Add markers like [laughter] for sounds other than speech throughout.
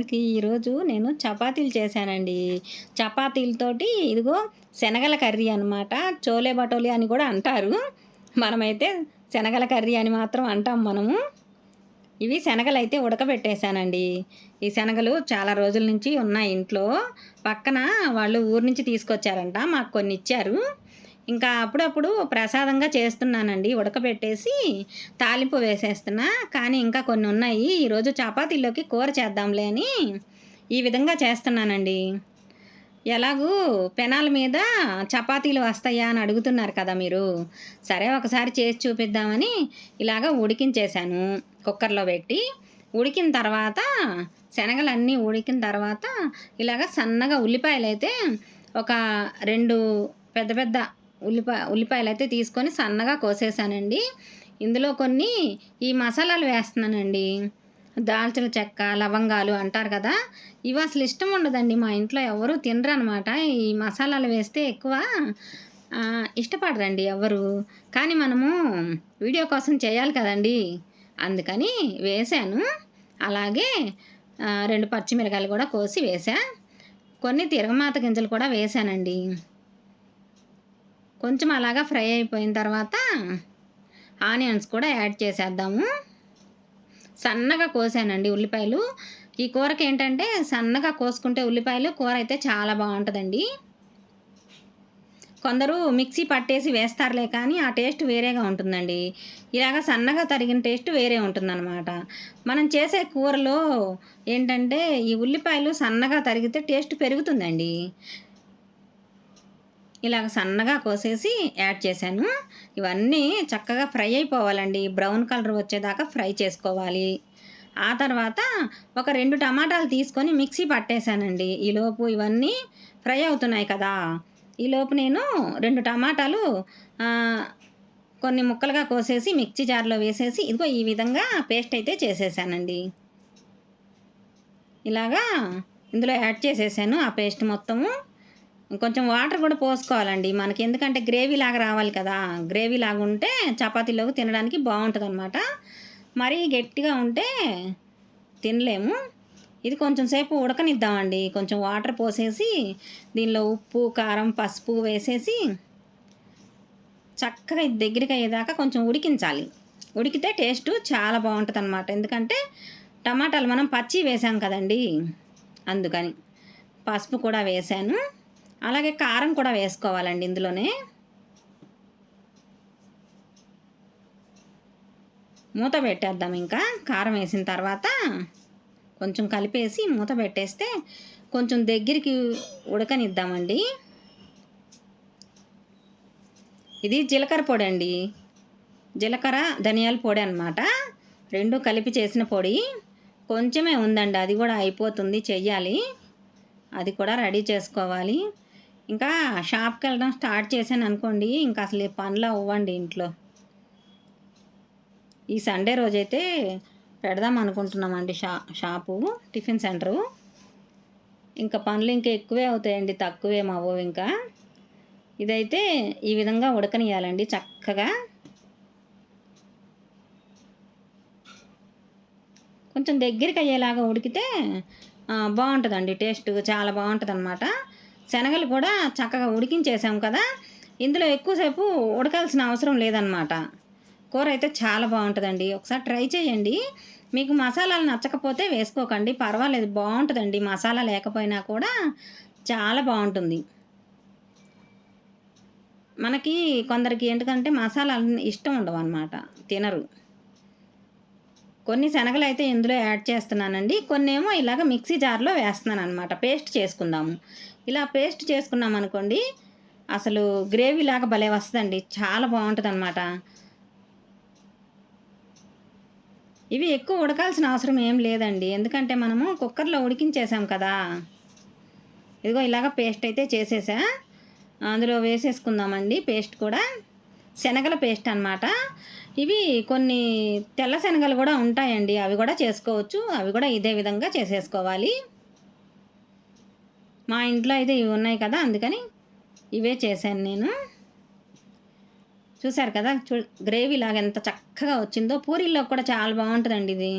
అందరికీ ఈరోజు నేను చపాతీలు చేశానండి. చపాతీలతోటి ఇదిగో శనగల కర్రీ అనమాట చోలే బటోలి అని కూడా అంటారు. మనమైతే శనగల కర్రీ అని మాత్రం అంటాం మనము. ఇవి శనగలు అయితే ఉడకబెట్టేశానండి. ఈ శనగలు చాలా రోజుల నుంచి ఉన్నాయి ఇంట్లో. పక్కన వాళ్ళు ఊరు నుంచి తీసుకొచ్చారంట. మాకు కొన్ని ఇచ్చారు ఇంకా అప్పుడప్పుడు ప్రసాదంగా చేస్తున్నానండి. ఉడకబెట్టేసి తాలింపు వేసేస్తున్నా. కానీ ఇంకా కొన్ని ఉన్నాయి. ఈరోజు చపాతీలోకి కూర చేద్దాంలే అని ఈ విధంగా చేస్తున్నానండి. ఎలాగూ పెనాల మీద చపాతీలు వస్తాయా అని అడుగుతున్నారు కదా మీరు. సరే ఒకసారి చేసి చూపిద్దామని ఇలాగ ఉడికించేశాను కుక్కర్లో పెట్టి. ఉడికిన తర్వాత శనగలన్నీ ఉడికిన తర్వాత ఇలాగ సన్నగా ఉల్లిపాయలు అయితే ఒక రెండు పెద్ద పెద్ద ఉల్లిపాయ ఉల్లిపాయలు అయితే తీసుకొని సన్నగా కోసేసానండి. ఇందులో కొన్ని ఈ మసాలాలు వేస్తున్నానండి. దాల్చిన చెక్క లవంగాలు అంటారు కదా ఇవి అసలు ఇష్టం ఉండదండి మా ఇంట్లో ఎవరు తినరు అనమాట ఈ మసాలాలు వేస్తే ఎక్కువ ఇష్టపడరండి ఎవరు. కానీ మనము వీడియో కోసం చేయాలి కదండి. అందుకని వేసాను. అలాగే రెండు పచ్చిమిరకాయలు కూడా కోసి వేసా. కొన్ని తిరగమాత గింజలు కూడా వేసానండి. కొంచెం అలాగా ఫ్రై అయిపోయిన తర్వాత ఆనియన్స్ కూడా యాడ్ చేసేద్దాము. సన్నగా కోసానండి ఉల్లిపాయలు. ఈ కూరకి ఏంటంటే సన్నగా కోసుకుంటే ఉల్లిపాయలు కూర అయితే చాలా బాగుంటుందండి. కొందరు మిక్సీ పట్టేసి వేస్తారులే కానీ ఆ టేస్ట్ వేరేగా ఉంటుందండి. ఇలాగ సన్నగా తరిగిన టేస్ట్ వేరే ఉంటుందన్నమాట. మనం చేసే కూరలో ఏంటంటే ఈ ఉల్లిపాయలు సన్నగా తరిగితే టేస్ట్ పెరుగుతుందండి. ఇలాగ సన్నగా కోసేసి యాడ్ చేశాను. ఇవన్నీ చక్కగా ఫ్రై అయిపోవాలండి. బ్రౌన్ కలర్ వచ్చేదాకా ఫ్రై చేసుకోవాలి. ఆ తర్వాత ఒక రెండు టమాటాలు తీసుకొని మిక్సీ పట్టేశానండి. ఈలోపు ఇవన్నీ ఫ్రై అవుతున్నాయి కదా. ఈలోపు నేను రెండు టమాటాలు కొన్ని ముక్కలుగా కోసేసి మిక్సీ జార్లో వేసేసి ఇదిగో ఈ విధంగా పేస్ట్ అయితే చేసేసానండి. ఇలాగా ఇందులో యాడ్ చేసేసాను ఆ పేస్ట్ మొత్తము. కొంచెం వాటర్ కూడా పోసుకోవాలండి. మనకి ఎందుకంటే గ్రేవీ లాగా రావాలి కదా. గ్రేవీ లాగా ఉంటే చపాతీలోకి తినడానికి బాగుంటుంది అనమాట మరీ గట్టిగా ఉంటే తినలేము. ఇది కొంచెం సేపు ఉడకనిద్దామండి. కొంచెం వాటర్ పోసేసి దీనిలో ఉప్పు కారం పసుపు వేసేసి చక్కగా ఇది దగ్గరికి అయ్యేదాకా కొంచెం ఉడికించాలి. ఉడికితే టేస్ట్ చాలా బాగుంటుంది అనమాట ఎందుకంటే టమాటాలు మనం పచ్చి వేసాం కదండి. అందుకని పసుపు కూడా వేసాను. అలాగే కారం కూడా వేసుకోవాలండి ఇందులోనే. మూత పెట్టేద్దాం ఇంకా. కారం వేసిన తర్వాత కొంచెం కలిపేసి మూత పెట్టేస్తే కొంచెం దగ్గరికి ఉడకనిద్దామండి. ఇది జీలకర్ర పొడి అండి. జీలకర్ర ధనియాల పొడి అనమాట రెండు కలిపి చేసిన పొడి. కొంచెమే ఉందండి అది కూడా అయిపోతుంది చెయ్యాలి. అది కూడా రెడీ చేసుకోవాలి. ఇంకా షాప్కి వెళ్ళడం స్టార్ట్ చేశాను అనుకోండి ఇంకా అసలు పనులు అవ్వండి ఇంట్లో. ఈ సండే రోజైతే పెడదాం అనుకుంటున్నామండి షా షాపు టిఫిన్ సెంటరు. ఇంకా పనులు ఇంకా ఎక్కువే అవుతాయండి తక్కువే మావో ఇంకా. ఇదైతే ఈ విధంగా ఉడకనియాలండి చక్కగా. కొంచెం దగ్గరికి అయ్యేలాగా ఉడికితే బాగుంటుందండి టేస్ట్ చాలా బాగుంటుంది అనమాట శనగలు కూడా చక్కగా ఉడికించేసాం కదా. ఇందులో ఎక్కువసేపు ఉడకాల్సిన అవసరం లేదనమాట కూర అయితే చాలా బాగుంటుందండి. ఒకసారి ట్రై చేయండి. మీకు మసాలాలు నచ్చకపోతే వేసుకోకండి. పర్వాలేదు బాగుంటుందండి. మసాలా లేకపోయినా కూడా చాలా బాగుంటుంది. మనకి కొందరికి ఎందుకంటే మసాలాలు ఇష్టం ఉండవు అనమాట తినరు. కొన్ని శనగలు అయితే ఇందులో యాడ్ చేస్తున్నానండి. కొన్ని ఏమో ఇలాగ మిక్సీ జార్లో వేస్తున్నాను అనమాట పేస్ట్ చేసుకుందాము. ఇలా పేస్ట్ చేసుకున్నాం అనుకోండి అసలు గ్రేవీ లాగా భలే వస్తుందండి. చాలా బాగుంటుంది అనమాట ఇవి ఎక్కువ ఉడకాల్సిన అవసరం ఏం లేదండి. ఎందుకంటే మనము కుక్కర్లో ఉడికించేసాం కదా. ఇదిగో ఇలాగ పేస్ట్ అయితే చేసేసా. అందులో వేసేసుకుందామండి. పేస్ట్ కూడా శనగల పేస్ట్ అనమాట ఇవి కొన్ని తెల్ల శనగలు కూడా ఉంటాయండి. అవి కూడా చేసుకోవచ్చు. అవి కూడా ఇదే విధంగా చేసేసుకోవాలి. మా ఇంట్లో అయితే ఇవి ఉన్నాయి కదా అందుకని ఇవే చేశాను నేను. చూసారు కదా చూ గ్రేవీ లాగా ఎంత చక్కగా వచ్చిందో. పూరీల్లో కూడా చాలా బాగుంటుందండి ఇది.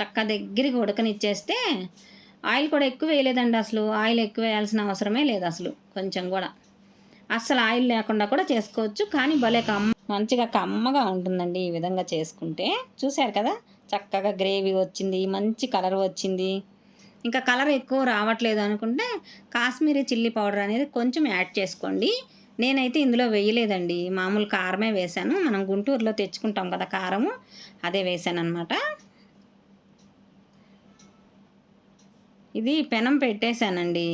చక్క దగ్గరికి ఉడకనిచ్చేస్తే ఆయిల్ కూడా ఎక్కువ వేయలేదండి అసలు. ఆయిల్ ఎక్కువ వేయాల్సిన అవసరమే లేదు అసలు కొంచెం కూడా. అస్సలు ఆయిల్ లేకుండా కూడా చేసుకోవచ్చు. కానీ భలే కమ్మ మంచిగా కమ్మగా ఉంటుందండి ఈ విధంగా చేసుకుంటే. చూశారు కదా? చక్కగా గ్రేవీ వచ్చింది మంచి కలర్ వచ్చింది. ఇంకా కలర్ ఎక్కువ రావట్లేదు అనుకుంటే కాశ్మీరీ చిల్లీ పౌడర్ అనేది కొంచెం యాడ్ చేసుకోండి. నేనైతే ఇందులో వేయలేదండి. మామూలు కారమే వేశాను. మనం గుంటూరులో తెచ్చుకుంటాం కదా కారము అదే వేసాను అనమాట ఇది పెనం పెట్టేశానండి.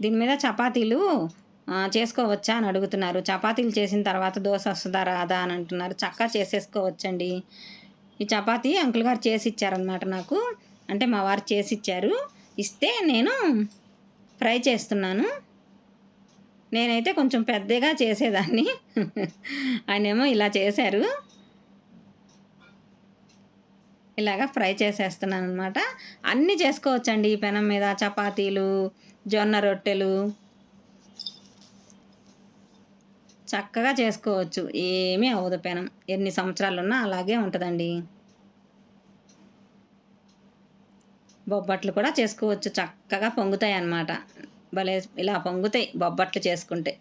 దీని మీద చపాతీలు చేసుకోవచ్చా అని అడుగుతున్నారు. చపాతీలు చేసిన తర్వాత దోశ వస్తుందా రాదా అని అంటున్నారు. చక్కా చేసేసుకోవచ్చండి. ఈ చపాతీ అంకుల్ గారు చేసి ఇచ్చారనమాట నాకు. అంటే మా వారు చేసి ఇచ్చారు ఇస్తే నేను ఫ్రై చేస్తున్నాను. నేనైతే కొంచెం పెద్దగా చేసేదాన్ని. [laughs] ఆయనేమో ఇలా చేశారు. ఇలాగా ఫ్రై చేసేస్తున్నాను అనమాట అన్నీ చేసుకోవచ్చండి ఈ పెనం మీద. చపాతీలు జొన్న రొట్టెలు చక్కగా చేసుకోవచ్చు. ఏమీ అవ్వదు పెనం. ఎన్ని సంవత్సరాలు ఉన్నా అలాగే ఉంటుందండి. బొబ్బట్లు కూడా చేసుకోవచ్చు. చక్కగా పొంగుతాయి అన్నమాట భలే ఇలా పొంగుతాయి బొబ్బట్లు చేసుకుంటే.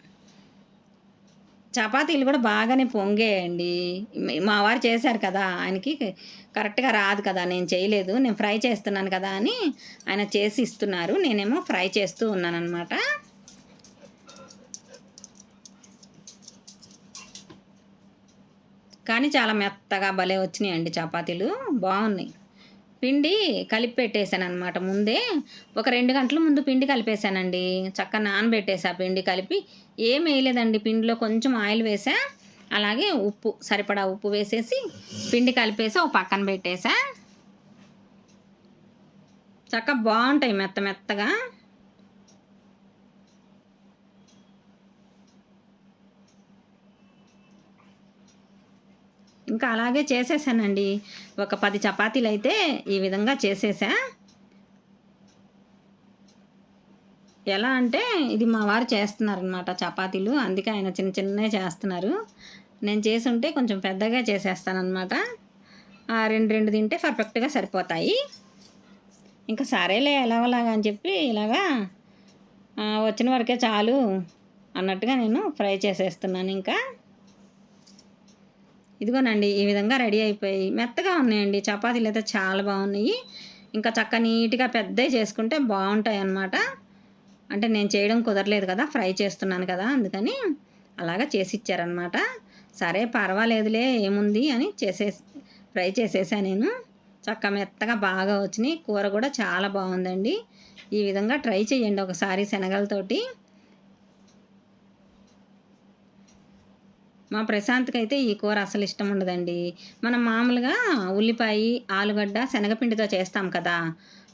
చపాతీలు కూడా బాగానే పొంగేయండి. మా వారు చేశారు కదా ఆయనకి కరెక్ట్గా రాదు కదా నేను చేయలేదు నేను ఫ్రై చేస్తున్నాను కదా అని ఆయన చేసి ఇస్తున్నారు. నేనేమో ఫ్రై చేస్తూ ఉన్నాను కానీ చాలా మెత్తగా భలే వచ్చినాయండి చపాతీలు. బాగున్నాయి. పిండి కలిపి పెట్టేశాను అనమాట ముందే. ఒక రెండు గంటల ముందు పిండి కలిపేశానండి చక్కగా నానబెట్టేసా పిండి కలిపి. ఏం వేయలేదండి. పిండిలో కొంచెం ఆయిల్ వేసా. అలాగే ఉప్పు సరిపడా ఉప్పు వేసేసి పిండి కలిపేసి ఒక పక్కన పెట్టేసా. చక్కగా బాగుంటాయి మెత్త మెత్తగా. ఇంకా అలాగే చేసేసానండి. ఒక పది చపాతీలు అయితే ఈ విధంగా చేసేసా. ఎలా అంటే ఇది మా వారు చేస్తున్నారనమాట చపాతీలు. అందుకే ఆయన చిన్న చిన్నవి చేస్తున్నారు. నేను చేసి ఉంటే కొంచెం పెద్దగా చేసేస్తానమాట రెండు రెండు తింటే పర్ఫెక్ట్గా సరిపోతాయి. ఇంకా సరేలే ఎలాగలాగా అని చెప్పి ఇలాగా వచ్చిన వరకే చాలు అన్నట్టుగా నేను ఫ్రై చేసేస్తున్నాను ఇంకా. ఇదిగోనండి ఈ విధంగా రెడీ అయిపోయి మెత్తగా ఉన్నాయండి. చపాతీలు అయితే చాలా బాగున్నాయి. ఇంకా చక్క నీట్గా పెద్దవి చేసుకుంటే బాగుంటాయి అన్నమాట అంటే నేను చేయడం కుదరలేదు కదా ఫ్రై చేస్తున్నాను కదా అందుకని అలాగా చేసి ఇచ్చారనమాట సరే పర్వాలేదులే ఏముంది అని చేసే ఫ్రై చేసేసా నేను. చక్క మెత్తగా బాగా వచ్చినాయి. కూర కూడా చాలా బాగుందండి. ఈ విధంగా ట్రై చేయండి ఒకసారి శనగలతోటి. మా ప్రశాంత్కి అయితే ఈ కూర అసలు ఇష్టం ఉండదండి. మనం మామూలుగా ఉల్లిపాయ ఆలుగడ్డ శనగపిండితో చేస్తాం కదా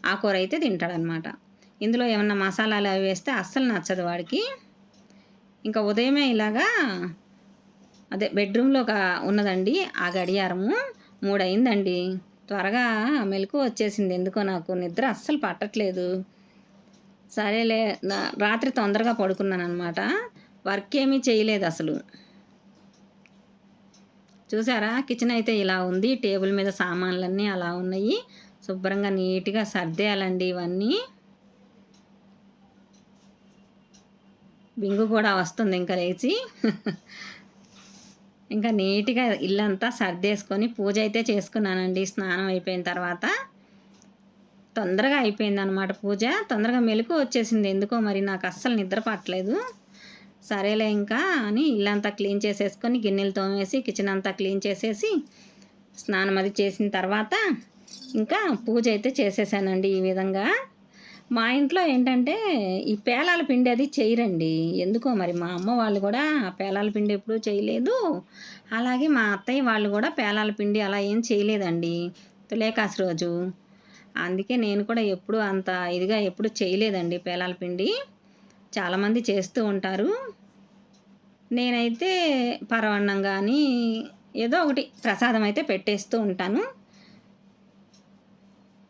ఆ కూర అయితే తింటాడనమాట. ఇందులో ఏమన్నా మసాలాలు అవి వేస్తే అస్సలు నచ్చదు వాడికి. ఇంకా ఉదయమే ఇలాగా అదే బెడ్రూమ్లో ఒక ఉన్నదండి ఆ గడియారము మూడయిందండి. త్వరగా మెలకు వచ్చేసింది. ఎందుకో నాకు నిద్ర అస్సలు పట్టట్లేదు. సరేలే రాత్రి తొందరగా పడుకున్నాను అనమాట వర్క్ ఏమీ చేయలేదు అసలు. చూసారా? కిచెన్ అయితే ఇలా ఉంది. టేబుల్ మీద సామాన్లన్నీ అలా ఉన్నాయి. శుభ్రంగా నీట్గా సర్దేయాలండి ఇవన్నీ. బింగు కూడా వస్తుంది ఇంకా లేచి. ఇంకా నీట్గా ఇల్లంతా సర్దేసుకొని పూజ అయితే చేసుకున్నానండి. స్నానం అయిపోయిన తర్వాత. తొందరగా అయిపోయింది అనమాట పూజ. తొందరగా మెలకు వచ్చేసింది. ఎందుకో మరి నాకు అస్సలు నిద్ర పట్టలేదు. సరేలే ఇంకా అని ఇల్లంతా క్లీన్ చేసేసుకొని గిన్నెలు తోమేసి కిచెన్ అంతా క్లీన్ చేసేసి స్నానం అది చేసిన తర్వాత ఇంకా పూజ అయితే చేసేసానండి ఈ విధంగా. మా ఇంట్లో ఏంటంటే ఈ పేలాల పిండి అది చేయరండి. ఎందుకో మరి మా అమ్మ వాళ్ళు కూడా పేలాల పిండి ఎప్పుడూ చేయలేదు. అలాగే మా అత్తయ్య వాళ్ళు కూడా పేలాల పిండి అలా ఏం చేయలేదండి. తులేకాసు రోజు. అందుకే నేను కూడా ఎప్పుడు అంత ఇదిగా ఎప్పుడు చేయలేదండి పేలాల పిండి. చాలామంది చేస్తూ ఉంటారు. నేనైతే పరవన్నం కానీ ఏదో ఒకటి ప్రసాదం అయితే పెట్టేస్తూ ఉంటాను.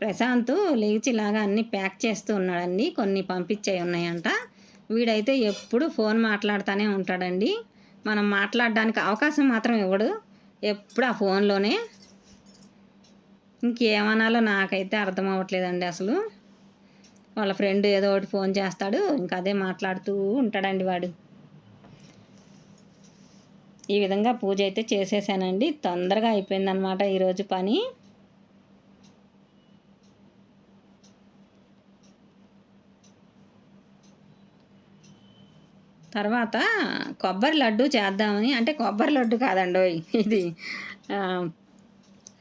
ప్రశాంత్ లేచిలాగా అన్నీ ప్యాక్ చేస్తూ ఉన్నాడండి. కొన్ని పంపించే ఉన్నాయంట. వీడైతే ఎప్పుడు ఫోన్ మాట్లాడుతూనే ఉంటాడండి. మనం మాట్లాడడానికి అవకాశం మాత్రం ఇవ్వడు. ఎప్పుడు ఆ ఫోన్లోనే. ఇంకేమనాలో నాకైతే అర్థం అవ్వట్లేదండి అసలు. వాళ్ళ ఫ్రెండ్ ఏదో ఒకటి ఫోన్ చేస్తాడు ఇంకా అదే మాట్లాడుతూ ఉంటాడండి వాడు. ఈ విధంగా పూజ అయితే చేసేసానండి. తొందరగా అయిపోయిందనమాట ఈరోజు పని. తర్వాత కొబ్బరి లడ్డు చేద్దామని అంటే కొబ్బరి లడ్డు కాదండి ఇది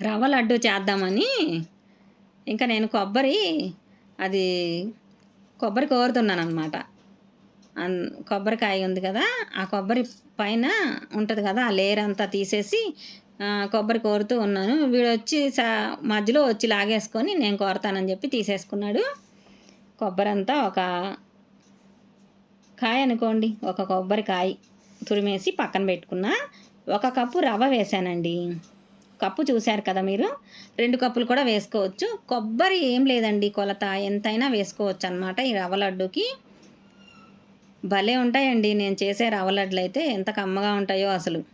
రవ్వ లడ్డు చేద్దామని ఇంకా నేను కొబ్బరి అది కొబ్బరి కోరుతున్నాను అనమాట కొబ్బరికాయ ఉంది కదా ఆ కొబ్బరి పైన ఉంటుంది కదా ఆ లేయర్ అంతా తీసేసి కొబ్బరి కోరుతూ ఉన్నాను. వీడు వచ్చి సా మధ్యలో వచ్చి లాగేసుకొని నేను కోరతానని చెప్పి తీసేసుకున్నాడు. కొబ్బరి అంతా ఒక కాయ అనుకోండి ఒక కొబ్బరికాయ తురిమేసి పక్కన పెట్టుకున్నా ఒక కప్పు రవ్వ వేసానండి కప్పు చూశారు కదా మీరు? రెండు కప్పులు కూడా వేసుకోవచ్చు. కొబ్బరి ఏం లేదండి కొలత. ఎంతైనా వేసుకోవచ్చు అనమాట ఈ రవ్వ లడ్డుకి. భలే ఉంటాయండి. నేను చేసే రవ్వ లడ్డులు అయితే ఎంత కమ్మగా ఉంటాయో అసలు.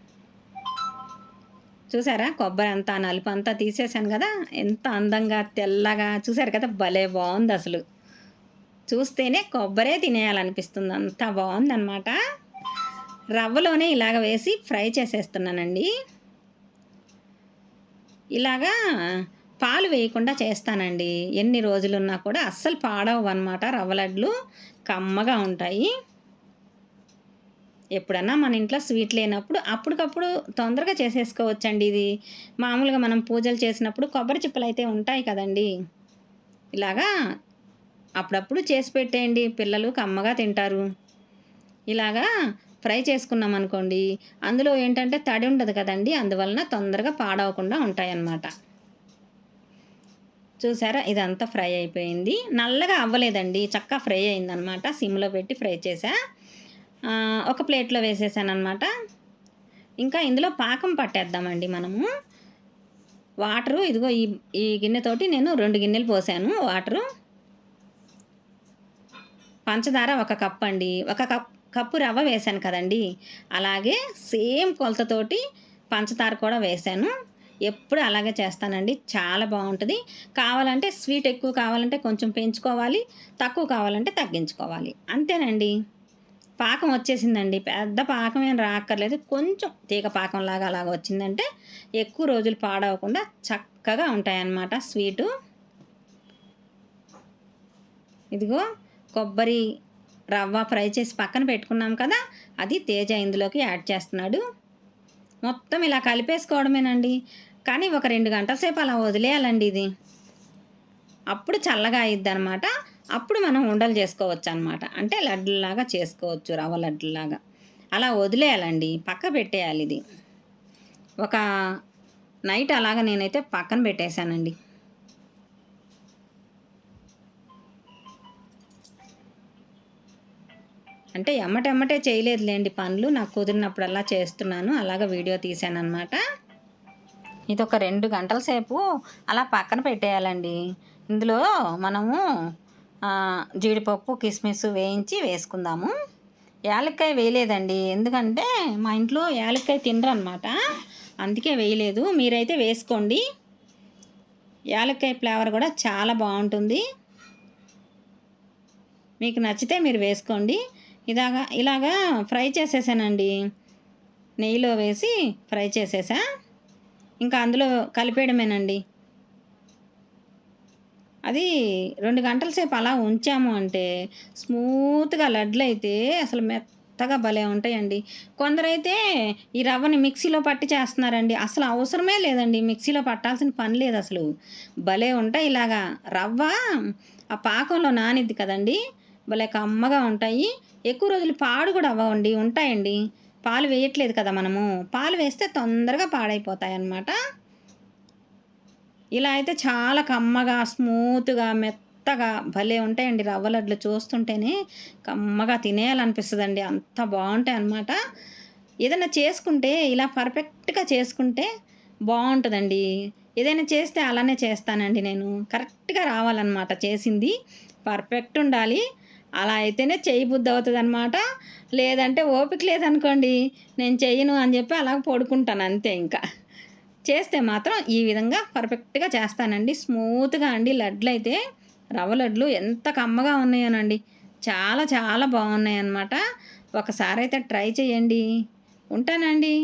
చూసారా కొబ్బరి అంతా నలుపు అంతా తీసేసాను కదా? ఎంత అందంగా తెల్లగా చూసారు కదా? భలే బాగుంది అసలు. చూస్తేనే కొబ్బరే తినేయాలనిపిస్తుంది. అంత బాగుందన్నమాట. రవ్వలోనే ఇలాగ వేసి ఫ్రై చేసేస్తున్నానండి. ఇలాగా పాలు వేయకుండా చేస్తానండి. ఎన్ని రోజులున్నా కూడా అస్సలు పాడవు అనమాట రవ్వ లడ్లు కమ్మగా ఉంటాయి. ఎప్పుడన్నా మన ఇంట్లో స్వీట్ లేనప్పుడు అప్పటికప్పుడు తొందరగా చేసేసుకోవచ్చండి ఇది. మామూలుగా మనం పూజలు చేసినప్పుడు కొబ్బరి చిప్పలు అయితే ఉంటాయి కదండి. ఇలాగా అప్పుడప్పుడు చేసి పెట్టేయండి. పిల్లలు కమ్మగా తింటారు. ఇలాగా ఫ్రై చేసుకున్నాం అనుకోండి అందులో ఏంటంటే తడి ఉండదు కదండి అందువలన తొందరగా పాడవకుండా ఉంటాయన్నమాట. చూసారా? ఇదంతా ఫ్రై అయిపోయింది. నల్లగా అవ్వలేదండి చక్కగా ఫ్రై అయిందనమాట సిమ్లో పెట్టి ఫ్రై చేసా ఒక ప్లేట్లో వేసేసాను అనమాట ఇంకా ఇందులో పాకం పట్టేద్దామండి మనము. వాటరు ఇదిగో ఈ ఈ గిన్నెతోటి నేను రెండు గిన్నెలు పోసాను. వాటరు. పంచదార ఒక కప్ అండి ఒక కప్ కప్పు రవ్వ వేసాను కదండి. అలాగే సేమ్ కొలతతోటి పంచదార కూడా వేసాను ఎప్పుడు అలాగే చేస్తానండి. చాలా బాగుంటుంది. కావాలంటే స్వీట్ ఎక్కువ కావాలంటే కొంచెం పెంచుకోవాలి. తక్కువ కావాలంటే తగ్గించుకోవాలి. అంతేనండి. పాకం వచ్చేసిందండి. పెద్ద పాకం ఏం రాక్కర్లేదు. కొంచెం తీగ పాకం లాగా అలాగ వచ్చిందంటే ఎక్కువ రోజులు పాడవకుండా చక్కగా ఉంటాయన్నమాట స్వీటు. ఇదిగో కొబ్బరి రవ్వ ఫ్రై చేసి పక్కన పెట్టుకున్నాం కదా అది తేజ ఇందులోకి యాడ్ చేస్తున్నాడు. మొత్తం ఇలా కలిపేసుకోవడమేనండి. కానీ ఒక రెండు గంటల సేపు అలా వదిలేయాలండి ఇది. అప్పుడు చల్లగా అయిద్ది అనమాట అప్పుడు మనం ఉండలు చేసుకోవచ్చు అనమాట అంటే లడ్డులాగా చేసుకోవచ్చు రవ్వ లడ్డులాగా అలా వదిలేయాలండి పక్క పెట్టేయాలి ఇది. ఒక నైట్ అలాగ నేనైతే పక్కన పెట్టేశానండి. అంటే ఎమ్మటెమ్మటే చేయలేదులేండి పనులు. నాకు కుదిరినప్పుడల్లా చేస్తున్నాను. అలాగ వీడియో తీశాను అనమాట ఇది ఒక రెండు గంటల సేపు అలా పక్కన పెట్టేయాలండి. ఇందులో మనము జీడిపప్పు కిస్మిస్ వేయించి వేసుకుందాము. యాలక్కాయ వేయలేదండి. ఎందుకంటే మా ఇంట్లో యాలక్కాయ తినరు అనమాట అందుకే వేయలేదు. మీరైతే వేసుకోండి. యాలక్కాయ ఫ్లేవర్ కూడా చాలా బాగుంటుంది. మీకు నచ్చితే మీరు వేసుకోండి. ఇలాగా ఇలాగా ఫ్రై చేసేసానండి. నెయ్యిలో వేసి ఫ్రై చేసేసా. ఇంకా అందులో కలిపేయడమేనండి. అది రెండు గంటల సేపు అలా ఉంచాము అంటే స్మూత్గా లడ్లు అయితే అసలు మెత్తగా భలే ఉంటాయండి. కొందరైతే ఈ రవ్వని మిక్సీలో పట్టి చేస్తున్నారండి. అసలు అవసరమే లేదండి మిక్సీలో పట్టాల్సిన పని లేదు అసలు. భలే ఉంటాయి ఇలాగా. రవ్వ ఆ పాకంలో నానిద్ది కదండి. భలే కమ్మగా ఉంటాయి. ఎక్కువ రోజులు పాడు కూడా అవ్వండి ఉంటాయండి. పాలు వేయట్లేదు కదా మనము. పాలు వేస్తే తొందరగా పాడైపోతాయి అన్నమాట ఇలా అయితే చాలా కమ్మగా స్మూత్గా మెత్తగా భలే ఉంటాయండి రవ్వ లడ్లు చూస్తుంటేనే కమ్మగా తినేయాలనిపిస్తుందండి. అంత బాగుంటాయి అన్నమాట ఏదైనా చేసుకుంటే ఇలా పర్ఫెక్ట్గా చేసుకుంటే బాగుంటుందండి. ఏదైనా చేస్తే అలానే చేస్తానండి నేను. కరెక్ట్గా రావాలన్నమాట చేసింది. పర్ఫెక్ట్ ఉండాలి. అలా అయితేనే చెయ్యి బుద్ధి అవుతుంది అనమాట లేదంటే ఓపిక లేదనుకోండి నేను చెయ్యను అని చెప్పి అలా పడుకుంటాను అంతే ఇంకా. చేస్తే మాత్రం ఈ విధంగా పర్ఫెక్ట్గా చేస్తానండి. స్మూత్గా అండి. లడ్లు అయితే రవ్వ లడ్లు ఎంత కమ్మగా ఉన్నాయోనండి. చాలా చాలా బాగున్నాయి అన్నమాట ఒకసారి అయితే ట్రై చేయండి ఉంటానండి.